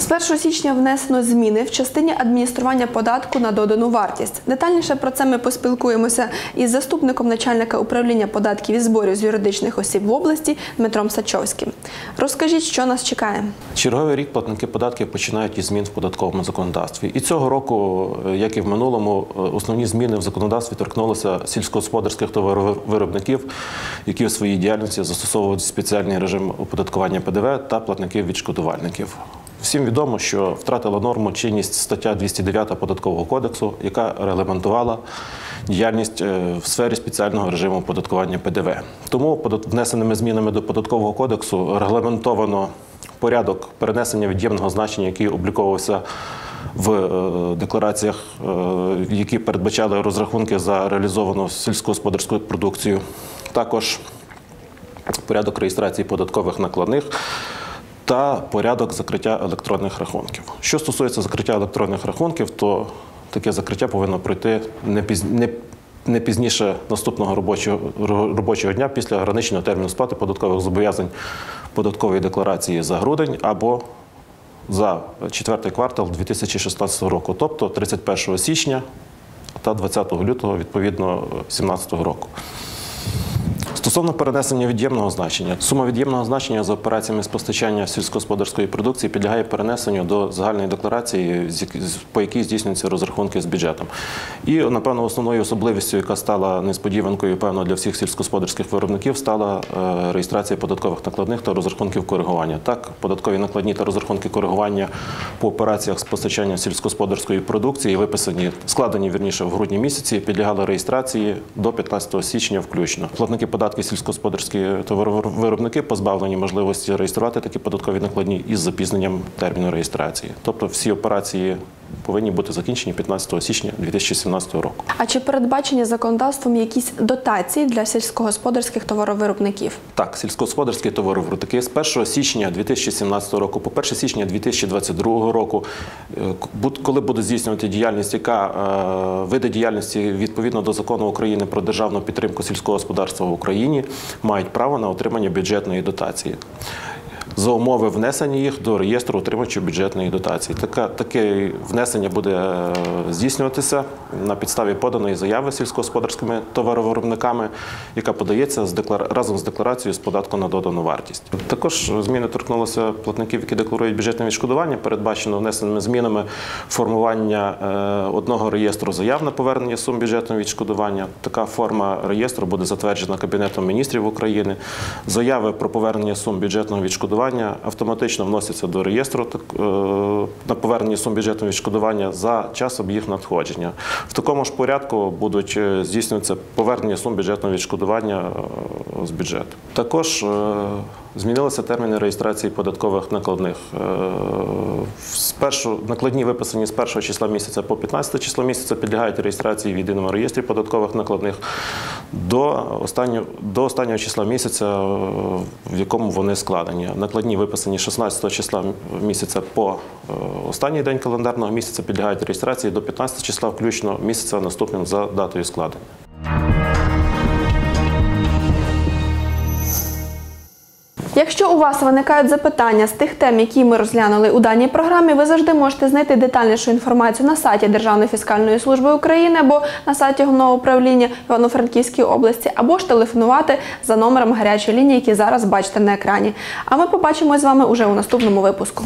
З 1 січня внесено зміни в частині адміністрування податку на додану вартість. Детальніше про це ми поспілкуємося із заступником начальника управління податків і зборів з юридичних осіб в області Дмитром Сачовським. Розкажіть, що нас чекає. Черговий рік платники податків починають із змін в податковому законодавстві. І цього року, е, як і в минулому, е, основні зміни в законодавстві торкнулися сільськогосподарських товаровиробників, які у своїй діяльності застосовують спеціальний режим оподаткування ПДВ та платників відшкодувальників. Всім відомо, що втратила норму чинність стаття 209 податкового кодексу, яка регламентувала діяльність е, в сфері спеціального режиму оподаткування ПДВ. Тому внесеними змінами до податкового кодексу регламентовано порядок перенесення від'ємного значення, який обліковувався в е, деклараціях, е, які передбачали розрахунки за реалізовану сільськогосподарську продукцію. Також порядок реєстрації податкових накладних та порядок закриття електронних рахунків. Що стосується закриття електронних рахунків, то таке закриття повинно пройти не піз- не- пізніше наступного робочого, робочого дня після граничного терміну сплати податкових зобов'язань податкової декларації за грудень або за четвертий квартал 2016 року, тобто 31 січня та 20 лютого відповідно 2017 року. Стосовно перенесення від'ємного значення, сума від'ємного значення за операціями з постачання сільськогосподарської продукції підлягає перенесенню до загальної декларації, по якій здійснюються розрахунки з бюджетом. І, напевно, основною особливістю, яка стала несподіванкою, певно, для всіх сільськогосподарських виробників, стала е, реєстрація податкових накладних та розрахунків коригування. Так, податкові накладні та розрахунки коригування по операціях з постачання сільськогосподарської продукції, виписані, складені вірніше в грудні місяці, підлягали реєстрації до 15 січня включно. Платники податків сільськогосподарські товаровиробники позбавлені можливості реєструвати такі податкові накладні із запізненням терміну реєстрації. Тобто всі операції повинні бути закінчені 15 січня 2017 року. А чи передбачені законодавством якісь дотації для сільськогосподарських товаровиробників? Так, сільськогосподарські товаровиробники з 1 січня 2017 року по 1 січня 2022 року, е, коли буде здійснювати діяльність, яка е, види діяльності відповідно до закону України про державну підтримку сільського господарства в Україні, мають право на отримання бюджетної дотації. За умови внесення їх до реєстру отримувачів бюджетної дотації. Така, таке внесення буде е, здійснюватися на підставі поданої заяви сільськогосподарськими товаровиробниками, яка подається з деклар... разом з декларацією з податку на додану вартість. Також зміни торкнулися платників, які декларують бюджетне відшкодування. Передбачено внесеними змінами формування е, одного реєстру заяв на повернення сум бюджетного відшкодування. Така форма реєстру буде затверджена Кабінетом міністрів України. Заяви про повернення сум бюджетного відшкодування автоматично вносяться до реєстру е, на повернення сум бюджетного відшкодування за часом їх надходження. В такому ж порядку будуть е, здійснюватися повернення сум бюджетного відшкодування е, з бюджету. Також е, змінилися терміни реєстрації податкових накладних. Е, Спершу накладні виписані з 1 числа місяця по 15 число місяця підлягають реєстрації в єдиному реєстрі податкових накладних до останнього, до останнього числа місяця, е, в якому вони складені. Накладні виписані 16 числа місяця по останній день календарного місяця підлягають реєстрації до 15 числа включно місяця наступним за датою складення. Якщо у вас виникають запитання з тих тем, які ми розглянули у даній програмі, ви завжди можете знайти детальнішу інформацію на сайті Державної фіскальної служби України або на сайті головного управління Івано-Франківської області, або ж телефонувати за номером гарячої лінії, який зараз бачите на екрані. А ми побачимось з вами уже у наступному випуску.